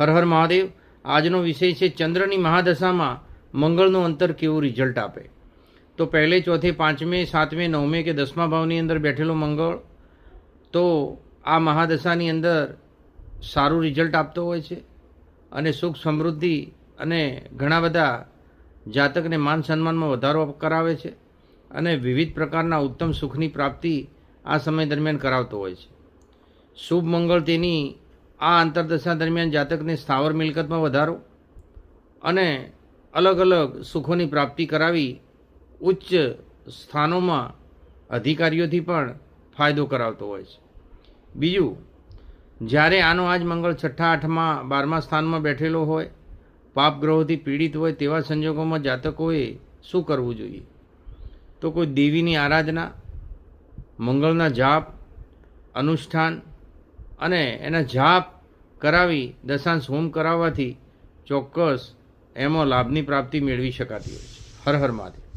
હર હર મહાદેવ. આજનો વિષય છે ચંદ્રની મહાદશામાં મંગળનું અંતર કેવું રિઝલ્ટ આપે? તો પહેલે ચોથે, પાંચમે, સાતમે, નવમે કે દસમા ભાવની અંદર બેઠેલો મંગળ, તો આ મહાદશાની અંદર સારું રિઝલ્ટ આપતો હોય છે અને સુખ સમૃદ્ધિ અને ઘણા બધા જાતકને માન સન્માનમાં વધારો કરાવે છે અને વિવિધ પ્રકારના ઉત્તમ સુખની પ્રાપ્તિ આ સમય દરમિયાન કરાવતો હોય છે. શુભ મંગળ તેની આ અંતરદશા દરમિયાન જાતકને સ્થાવર મિલકતમાં વધારો અને અલગ અલગ સુખોની પ્રાપ્તિ કરાવી ઉચ્ચ સ્થાનોમાં અધિકારીઓથી પણ ફાયદો કરાવતો હોય છે. બીજું, જ્યારે આનો આજ મંગળ છઠ્ઠા આઠમાં બારમા સ્થાનમાં બેઠેલો હોય પાપ ગ્રહોથી પીડિત હોય તેવા સંજોગોમાં જાતકોએ શું કરવું જોઈએ? તો કોઈ દેવીની આરાધના, મંગળના જાપ, અનુષ્ઠાન અને એના જાપ કરાવી દશાંશ હોમ કરાવવાથી ચોક્કસ એમાં લાભની પ્રાપ્તિ મેળવી શકાતી હોય છે. હર હર મહાદેવ.